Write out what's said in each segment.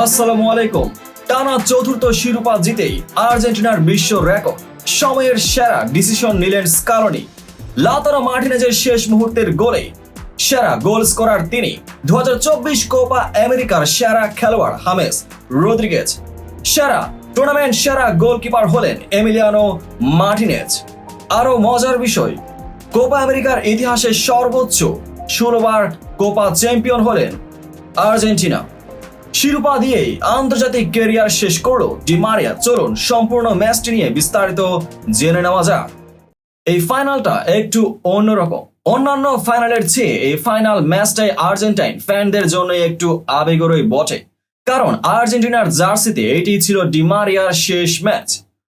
আসসালামু আলাইকুম। টানা চতুর্থ শিরোপা জিতেই আর্জেন্টিনার বিশ্ব রেকর্ড। সময়ের সেরা ডিসিশন নিলেন স্কালনি। লাতারা মার্টিনেজের শেষ মুহূর্তের গোলে সেরা গোল স্কোরার তিনি দু হাজার চব্বিশ কোপা আমেরিকার সেরা খেলোয়াড় হামেস রদ্রিগেজ। সেরা টুর্নামেন্ট সেরা গোলকিপার হলেন এমিলিয়ানো মার্টিনেজ। আরও মজার বিষয়, কোপা আমেরিকার ইতিহাসে সর্বোচ্চ ষোলোবার কোপা চ্যাম্পিয়ন হলেন আর্জেন্টিনা। শিরোপা দিয়েই আন্তর্জাতিক ক্যারিয়ার শেষ করল ডিমারিয়া চলুন সম্পূর্ণ ম্যাচটি নিয়ে বিস্তারিত জেনে নেওয়া যাক। এই ফাইনালটা একটু অন্যরকম। অন্যান্য ফাইনালের চেয়ে এই ফাইনাল ম্যাচটাই আর্জেন্টাইন ফ্যানদের জন্য একটু আবেগরই বটে। কারণ আর্জেন্টিনার জার্সিতে এটি ছিল ডিমারিয়ার শেষ ম্যাচ।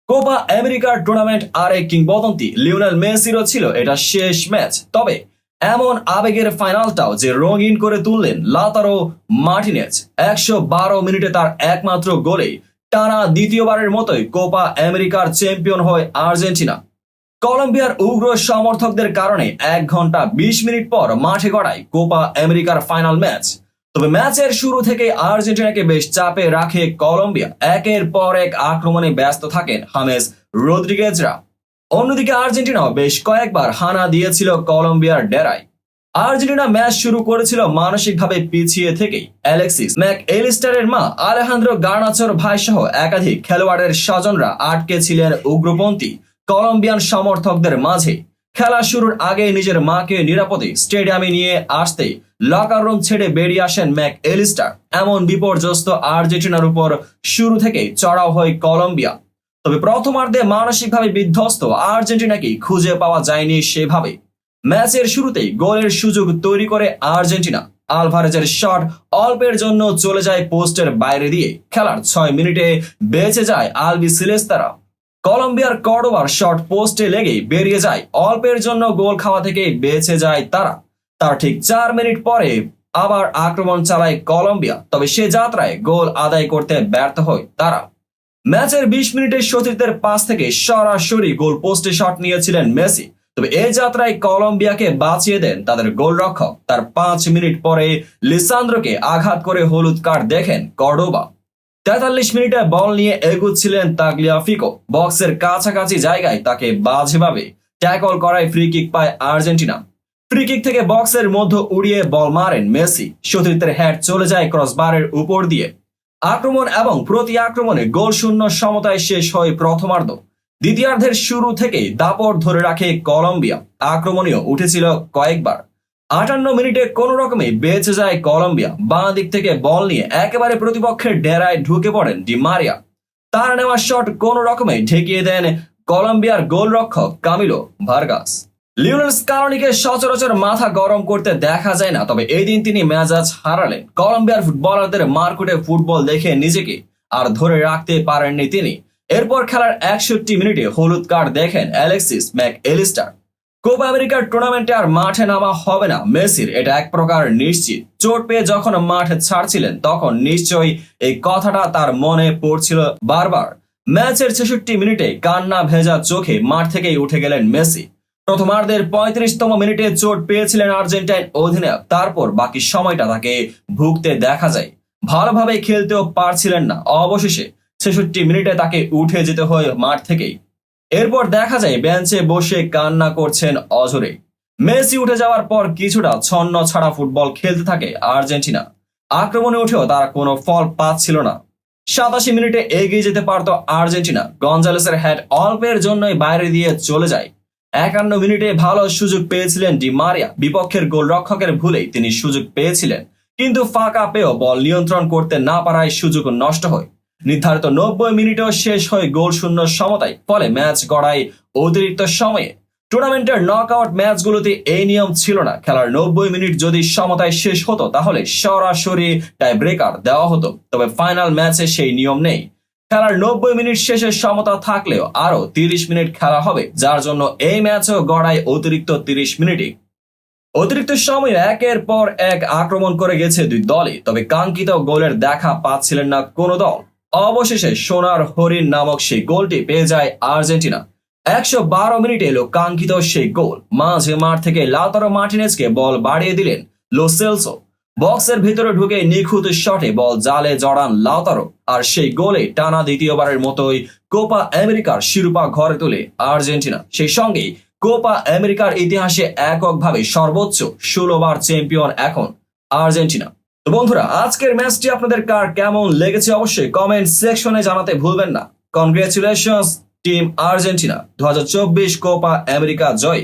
কোপা আমেরিকার টুর্নামেন্ট আর এক কিংবদন্তি লিওনেল মেসিরও ছিল এটা শেষ ম্যাচ। তবে এমন আবেগের ফাইনালটাও যে রঙিন করে তুললেন লাতারো মার্টিনেজ। একশো বারো মিনিটে তার একমাত্র গোলে টানা দ্বিতীয়বারের মতোই কোপা আমেরিকার চ্যাম্পিয়ন হয় আর্জেন্টিনা। কলম্বিয়ার উগ্র সমর্থকদের কারণে এক ঘণ্টা বিশ মিনিট পর মাঠে গড়ায় কোপা আমেরিকার ফাইনাল ম্যাচ। তবে ম্যাচের শুরু থেকে আর্জেন্টিনাকে বেশ চাপে রাখে কলম্বিয়া। একের পর এক আক্রমণে ব্যস্ত থাকেন হামেস রদ্রিগেজরা। অন্যদিকে আর্জেন্টিনাও বেশ কয়েকবার হানা দিয়েছিল কলম্বিয়ার ডেরায় আর্জেন্টিনা ম্যাচ শুরু করেছিল মানসিকভাবে পিছিয়ে থেকেই। অ্যালেক্সিস ম্যাক এলিস্টারের মা আলেহান্দ্রো গার্নাচোর ভাই সহ একাধিক খেলোয়াড়ের স্বজনরা আটকে ছিলেন উগ্রপন্থী কলম্বিয়ান সমর্থকদের মাঝে। খেলা শুরুর আগে নিজের মাকে নিরাপদে স্টেডিয়ামে নিয়ে আসতে লকার রুম ছেড়ে বেরিয়ে আসেন ম্যাক এলিস্টার এমন বিপর্যস্ত আর্জেন্টিনার উপর শুরু থেকে চড়াও হয় কলম্বিয়া। তবে প্রথমার্ধে মানসিকভাবে বিধ্বস্ত আর্জেন্টিনাকে খুঁজে পাওয়া যায়নি সেভাবে। ম্যাচের শুরুতেই গোলের সুযোগ তৈরি করে আর্জেন্টিনা। আলভারেজের শট অল্পের জন্য চলে যায় পোস্টের বাইরে দিয়ে। খেলার ছয় মিনিটে বেঁচে যায় আলবি সিলেস্তারা। কলম্বিয়ার কর্ডোবার শট পোস্টে লেগে বেরিয়ে যায়। অল্পের জন্য গোল খাওয়া থেকে বেঁচে যায় তারা। তার ঠিক চার মিনিট পরে আবার আক্রমণ চালায় কলম্বিয়া। তবে সে যাত্রায় গোল আদায় করতে ব্যর্থ হয় তারা। ম্যাচের বিশ মিনিটের সতীর্থের পাশ থেকে সরাসরি গোল পোস্টে শট নিয়েছিলেন মেসি। তবে এই যাত্রায় কলম্বিয়াকে বাঁচিয়ে দেন তাদের গোলরক্ষক। তার পাঁচ মিনিট পরে লিসান্দ্রকে আঘাত করে হলুদ কার্ড দেখেন কর্ডোবা। তেতাল্লিশ মিনিটে বল নিয়ে এগুচ্ছিলেন তাগলিয়াফিকো। বক্সের কাছাকাছি জায়গায় তাকে বাজেভাবে ট্যাকল করায় ফ্রি কিক পায় আর্জেন্টিনা। ফ্রি কিক থেকে বক্সের মধ্য উড়িয়ে বল মারেন মেসি। সতীর্থের হ্যাট চলে যায় ক্রসবারের উপর দিয়ে। আক্রমণ এবং প্রতি আক্রমণে গোল শূন্য সমতায় শেষ হয় প্রথমার্ধ। দ্বিতীয়ার্ধের শুরু থেকেই দাপট ধরে রাখে কলম্বিয়া। আক্রমণীয় উঠেছিল কয়েকবার। আটান্ন মিনিটে কোন রকমে বেঁচে যায় কলম্বিয়া। বাঁ দিক থেকে বল নিয়ে একেবারে প্রতিপক্ষের ডেরায় ঢুকে পড়েন ডিমারিয়া তার নেওয়া শট কোন রকমে ঠেকিয়ে দেন কলম্বিয়ার গোলরক্ষক কামিলো ভার্গাস। লিওনেল স্কালনিকে সচরাচর মাথা গরম করতে দেখা যায় না, তবে এই দিন তিনি মেজাজ হারালেন। কলম্বিয়ার ফুটবলারদের মারকুটে ফুটবল দেখে নিজেকে আর ধরে রাখতে পারেননি তিনি। এরপর খেলার একষট্টি মিনিটে হলুদ কার্ড দেখেন অ্যালেক্সিস ম্যাক এলিস্টার কোপা আমেরিকার টুর্নামেন্টে আর মাঠে নামা হবে না মেসির, এটা এক প্রকার নিশ্চিত। চোট পেয়ে যখন মাঠ ছাড়ছিলেন, তখন নিশ্চয়ই এই কথাটা তার মনে পড়ছিল বারবার। ম্যাচের ছেষট্টি মিনিটে কান্না ভেজা চোখে মাঠ থেকেই উঠে গেলেন মেসি। প্রথমার্ধের পঁয়ত্রিশতম মিনিটে চোট পেয়েছিলেন আর্জেন্টাইন অধিনায়ক। তারপর বাকি সময়টা তাকে ভুগতে দেখা যায়। ভালোভাবে খেলতেও পারছিলেন না। অবশেষে ছেষট্টি মিনিটে তাকে উঠে যেতে হয় মাঠ থেকেই। এরপর দেখা যায় বেঞ্চে বসে কান্না করছেন অজরে মেসি উঠে যাওয়ার পর কিছুটা ছন্ন ছাড়া ফুটবল খেলতে থাকে আর্জেন্টিনা। আক্রমণে উঠেও তার কোনো ফল পাচ্ছিল না। সাতাশি মিনিটে এগিয়ে যেতে পারত আর্জেন্টিনা। গঞ্জালেসের হ্যাট অল্পের জন্যই বাইরে দিয়ে চলে যায়। একান্ন মিনিটে ভালো সুযোগ পেয়েছিলেন ডি মারিয়া। বিপক্ষের গোলরক্ষকের ভুলেই তিনি সুযোগ পেয়েছিলেন। কিন্তু ফাঁকা পেয়েও বল নিয়ন্ত্রণ করতে না পারায় সুযোগ নষ্ট হয়। নির্ধারিত নব্বই মিনিটেও শেষ হয় গোল শূন্য সমতায়। ফলে ম্যাচ গড়ায় অতিরিক্ত সময়ে। টুর্নামেন্টের নক আউট ম্যাচগুলোতে এই নিয়ম ছিল না। খেলার নব্বই মিনিট যদি সমতায় শেষ হতো, তাহলে সরাসরি টাই ব্রেকার দেওয়া হতো। তবে ফাইনাল ম্যাচে সেই নিয়ম নেই। খেলার নব্বই মিনিট শেষে সমতা থাকলেও আরও তিরিশ মিনিট খেলা হবে, যার জন্য এই ম্যাচও গড়ায় অতিরিক্ত তিরিশ মিনিটই। অতিরিক্ত সময়ে একের পর এক আক্রমণ করে গেছে দুই দলই, তবে কাঙ্ক্ষিত গোলের দেখা পাচ্ছিলেন না কোনো দল। অবশেষে সোনার হরিণ নামক সেই গোলটি পেয়ে যায় আর্জেন্টিনা। একশো বারো মিনিটে এলো কাঙ্ক্ষিত সেই গোল। মাঝে মাঠ থেকে লাতারো মার্টিনেজকে বল বাড়িয়ে দিলেন লোসেলসো। বক্সের ভিতরে ঢুকে নিখুঁত শটে বল জালে জড়ান লাউতারো আর সেই গোলে টানা দ্বিতীয়বারের মতোই কোপা আমেরিকার শিরোপা ঘরে তোলে আর্জেন্টিনা। সেই সঙ্গে কোপা আমেরিকার ইতিহাসে এককভাবে সর্বোচ্চ ষোলো বার চ্যাম্পিয়ন এখন আর্জেন্টিনা। তো বন্ধুরা, আজকের ম্যাচটি আপনাদের কার কেমন লেগেছে অবশ্যই কমেন্ট সেকশনে জানাতে ভুলবেন না। কনগ্রেচুলেশনস টিম আর্জেন্টিনা দু হাজার চব্বিশ কোপা আমেরিকা জয়।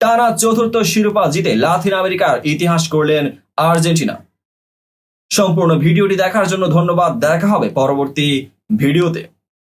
টানা চতুর্থ শিরোপা জিতে লাতিন আমেরিকার ইতিহাস করলেন আর্জেন্টিনা। সম্পূর্ণ ভিডিওটি দেখার জন্য ধন্যবাদ। দেখা হবে পরবর্তী ভিডিওতে।